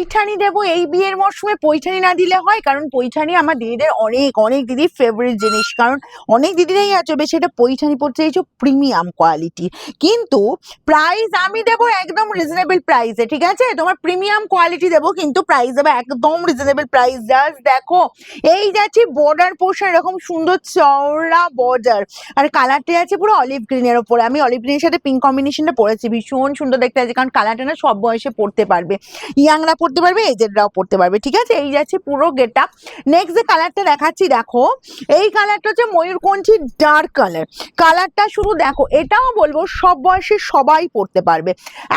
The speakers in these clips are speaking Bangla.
পৈঠানি দেবো, এই বিয়ের মরশুমে পৈঠানি না দিলে হয়? কারণ পৈঠানি আমার দিদিদের অনেক অনেক দিদির ফেভারিট জিনিস। কারণ অনেক দিদিরাই আছে, বেশি এটা পৈঠানি পড়তে চাইছো প্রিমিয়াম কোয়ালিটি কিন্তু প্রাইস আমি দেবো একদম রিজনেবল প্রাইসে ঠিক আছে? তোমার প্রিমিয়াম কোয়ালিটি দেবো, কিন্তু প্রাইস দেবো একদম রিজনেবল প্রাইস জাস্ট দেখো, এই যাচ্ছি বর্ডার পোর্শন এরকম সুন্দর চওড়া বর্ডার আর কালারটা আছে পুরো অলিভ গ্রিনের ওপরে। আমি অলিভ গ্রিনের সাথে পিঙ্ক কম্বিনেশনটা পরেছি, ভীষণ সুন্দর দেখতে আছে কারণ কালারটা না সব বয়সে পড়তে পারবে। ইয়াংরা পড়তে পারবে এজেডরাও পড়তে পারবে, ঠিক আছে? এই যাচ্ছে পুরো গেট আপ নেক্সট যে কালারটা দেখাচ্ছি, দেখো, এই কালারটা হচ্ছে ময়ূরকণ্ঠী ডার্ক কালার কালারটা শুধু দেখো, এটাও বলব, সব বয়সে সবাই পড়তে পারবে।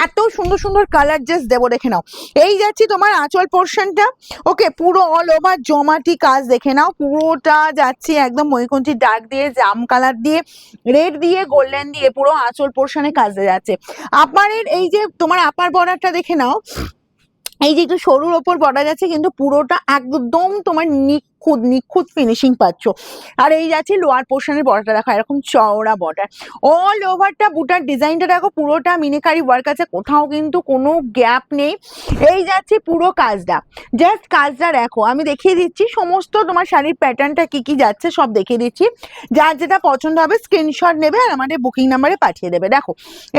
এত সুন্দর সুন্দর কালার জাস্ট দেবো, দেখে নাও। এই যাচ্ছি তোমার আঁচল পোর্শনটা ওকে পুরো অল ওভার জমাটি কাজ দেখে নাও। পুরোটা যাচ্ছি একদম ময়ূরকণ্ঠী ডার্ক দিয়ে, জাম কালার দিয়ে রেড দিয়ে গোল্ডেন দিয়ে, পুরো আঁচল পোর্শনে কাজ কাজে যাচ্ছে। আপারের এই যে তোমার আপার বর্ডারটা দেখে নাও এই যে একটু সরুর ওপর বর্ডার যাচ্ছে কিন্তু পুরোটা একদম তোমার নিখুঁত নিখুঁত ফিনিশিং পাচ্ছ। আর এই যাচ্ছে লোয়ার পোর্শনের বর্ডারটা দেখো এরকম চওড়া বর্ডার অল ওভারটা বুটার ডিজাইনটা দেখো, পুরোটা মিনিকারি ওয়ার্ক আছে, কোথাও কিন্তু কোনো গ্যাপ নেই। এই যাচ্ছে পুরো কাজটা। জাস্ট কাজটা দেখো, আমি দেখিয়ে দিচ্ছি সমস্ত তোমার শাড়ির প্যাটার্নটা কি কি যাচ্ছে, সব দেখিয়ে দিচ্ছি। যার যেটা পছন্দ হবে স্ক্রিনশট নেবে আর আমাদের বুকিং নাম্বারে পাঠিয়ে দেবে। দেখো,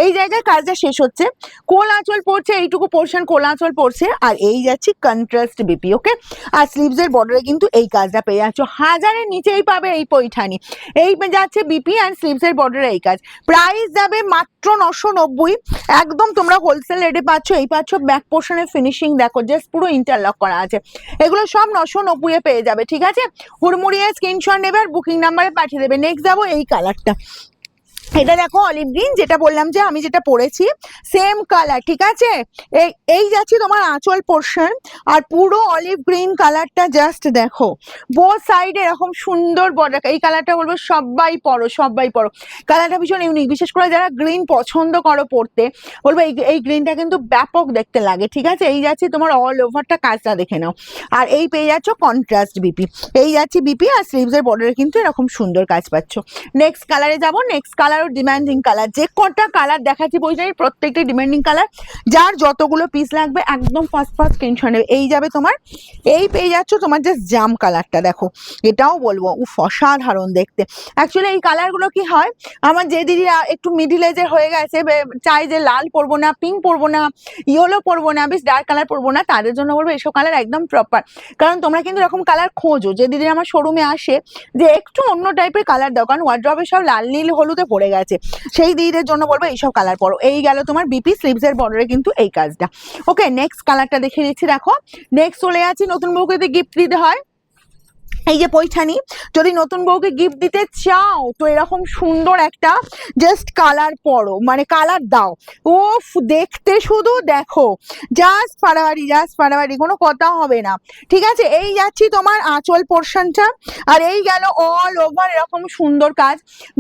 এই জায়গায় কাজটা শেষ হচ্ছে। কোল আঁচল পড়ছে, এইটুকু পোর্শন কোল আঁচল পড়ছে। আর এই যাচ্ছি কন্ট্রাস্ট বিপি ওকে আর স্লিভসের বর্ডারে কিন্তু এই কাজটা পেয়ে যাচ্ছ। হাজারের নিচেই পাবে এই পৈঠানি। এই যাচ্ছে বিপি অ্যান্ড স্লিভসের বর্ডারে এই কাজ। প্রাইস যাবে মাত্র নশো নব্বই। একদম তোমরা হোলসেল রেটে পাচ্ছ। এই পাচ্ছ ব্যাক পোর্শনের ফিনিশিং দেখো জাস্ট পুরো ইন্টারলক করা আছে। এগুলো সব নশো নব্বইয়ে পেয়ে যাবে, ঠিক আছে? হুড়মুড়িয়ে স্ক্রিনশট নেবে আর বুকিং নাম্বারে পাঠিয়ে দেবে। নেক্সট যাব এই কালারটা এটা দেখো অলিভ গ্রিন যেটা বললাম যে আমি যেটা পরেছি সেম কালার ঠিক আছে? এই এই যাচ্ছে তোমার আঁচল পোর্শন আর পুরো অলিভ গ্রিন কালারটা জাস্ট দেখো। বোথ সাইডে এরকম সুন্দর বর্ডার এই কালারটা বলব সবাই পরো সবাই পরো। কালারটা ভীষণ ইউনিক বিশেষ করে যারা গ্রিন পছন্দ করো পড়তে বলব এই এই গ্রিনটা কিন্তু ব্যাপক দেখতে লাগে, ঠিক আছে? এই যাচ্ছে তোমার অল ওভারটা কাজটা দেখে নাও। আর এই পেয়ে যাচ্ছ কন্ট্রাস্ট বিপি এই যাচ্ছে বিপি আর স্লিভসের বর্ডারে কিন্তু এরকম সুন্দর কাজ পাচ্ছ। নেক্সট কালারে যাব নেক্সট কালারও ডিমান্ডিং কালার যে কটা কালার দেখাচ্ছি বই প্রত্যেকটা ডিমান্ডিং কালার যার যতগুলো পিস লাগবে, একদম ফার্স্ট ফার্স্ট স্ক্রিনশট নেবে। এই যাবে তোমার, এই পেয়ে যাচ্ছ তোমার জাস্ট জাম কালারটা দেখো। এটাও বলব, উফ, অসাধারণ দেখতে। অ্যাকচুয়ালি এই কালারগুলো কি হয়, আমার যে দিদিরা একটু মিডিল এজের হয়ে গেছে চাই যে লাল পরবো না পিঙ্ক পরবো না ইয়েলো পরবো না, বেশ ডার্ক কালার পরবো না, তাদের জন্য বলব এসব কালার একদম প্রপার কারণ তোমরা কিন্তু এরকম কালার খোঁজো। যে দিদি আমার শোরুমে আসে, যে একটু অন্য টাইপের কালার দাও, কারণ ওয়ার্ড্রবে সব লাল, নীল, হলুদে পড়ে গেছে। সেই দিদিদের জন্য বলব এইসব কালার পরো। এই গেল তোমার বিপি স্লিভস এর বর্ডারে কিন্তু এই কাজটা। ওকে নেক্সট কালারটা দেখে নিচ্ছি, দেখো। নেক্সট চলে আছে নতুন বউকে গিফট দিতে হয় এই যে পৈঠানি, যদি নতুন বউকে গিফট দিতে চাও, তো এরকম সুন্দর একটা জাস্ট কালার পরো মানে কালার দাও। ওফ দেখতে শুধু দেখো। জাস্ট ফাড়াবাড়ি জাস্ট ফাড়াবাড়ি কোনো কথা হবে না। ঠিক আছে, এই যাচ্ছি তোমার আঁচল পোর্শনটা আর এই গেল অল ওভার এরকম সুন্দর কাজ।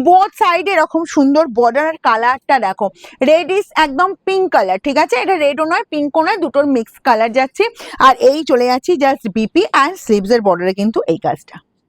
বোথ সাইডে এরকম সুন্দর বর্ডার আর কালারটা দেখো। রেড ইস একদম পিঙ্ক কালার ঠিক আছে? এটা রেডও নয় পিঙ্কও নয়, দুটোর মিক্স কালার যাচ্ছে। আর এই চলে যাচ্ছি জাস্ট বিপি অ্যান্ড স্লিভসের বর্ডারে কিন্তু এই কাজটা